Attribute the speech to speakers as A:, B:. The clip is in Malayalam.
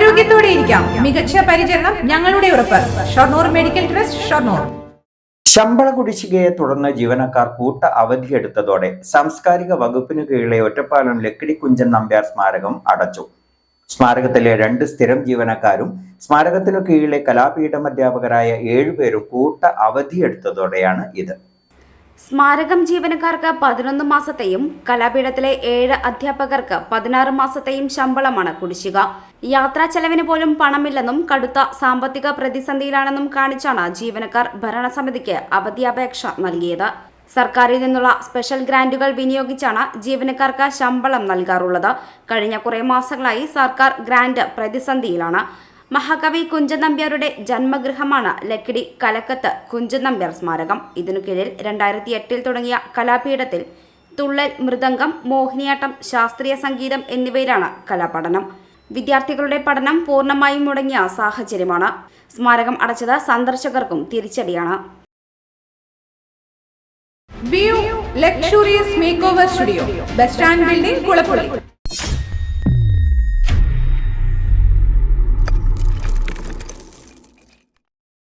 A: ആരോഗ്യത്തോടെ ഇരിക്കാം. മികച്ച പരിചരണം ഞങ്ങളുടെ ഉറപ്പ്. Shoranur medical trust Shoranur.
B: ശമ്പള കുടിശ്ശികയെ തുടർന്ന് ജീവനക്കാർ കൂട്ട അവധിയെടുത്തതോടെ സാംസ്കാരിക വകുപ്പിനു കീഴിലെ ഒറ്റപ്പാലം ലക്കിടി കുഞ്ചൻ നമ്പ്യാർ സ്മാരകം അടച്ചു. സ്മാരകത്തിലെ രണ്ട് സ്ഥിരം ജീവനക്കാരും സ്മാരകത്തിനു കീഴിലെ കലാപീഠം അധ്യാപകരായ ഏഴുപേരും കൂട്ട അവധിയെടുത്തതോടെയാണ് ഇത്.
C: സ്മാരകം ജീവനക്കാർക്ക് പതിനൊന്ന് മാസത്തെയും കലാപീഠത്തിലെ ഏഴ് അധ്യാപകർക്ക് പതിനാറ് മാസത്തെയും ശമ്പളമാണ് കുടിശ്ശിക. യാത്രാ ചെലവിന് പോലും പണമില്ലെന്നും കടുത്ത സാമ്പത്തിക പ്രതിസന്ധിയിലാണെന്നും കാണിച്ചാണ് ജീവനക്കാർ ഭരണസമിതിക്ക് അവധി അപേക്ഷ നൽകിയത്. സർക്കാരിൽ നിന്നുള്ള സ്പെഷ്യൽ ഗ്രാന്റുകൾ വിനിയോഗിച്ചാണ് ജീവനക്കാർക്ക് ശമ്പളം നൽകാറുള്ളത്. കഴിഞ്ഞ കുറേ മാസങ്ങളായി സർക്കാർ ഗ്രാന്റ് പ്രതിസന്ധിയിലാണ്. മഹാകവി കുഞ്ചൻ നമ്പ്യാരുടെ ജന്മഗൃഹമാണ് ലക്കിടി കലക്കത്ത് കുഞ്ചൻ നമ്പ്യാർ സ്മാരകം. ഇതിനു കീഴിൽ രണ്ടായിരത്തി എട്ടിൽ തുടങ്ങിയ കലാപീഠത്തിൽ തുള്ളൽ മൃദംഗം മോഹിനിയാട്ടം ശാസ്ത്രീയ സംഗീതം എന്നിവയിലാണ് കലാപഠനം. വിദ്യാർത്ഥികളുടെ പഠനം പൂർണമായും മുടങ്ങിയ സാഹചര്യമാണ്. സ്മാരകം അടച്ചത് സന്ദർശകർക്കും തിരിച്ചടിയാണ്.
A: Luxurious studio bus stand building Kulappully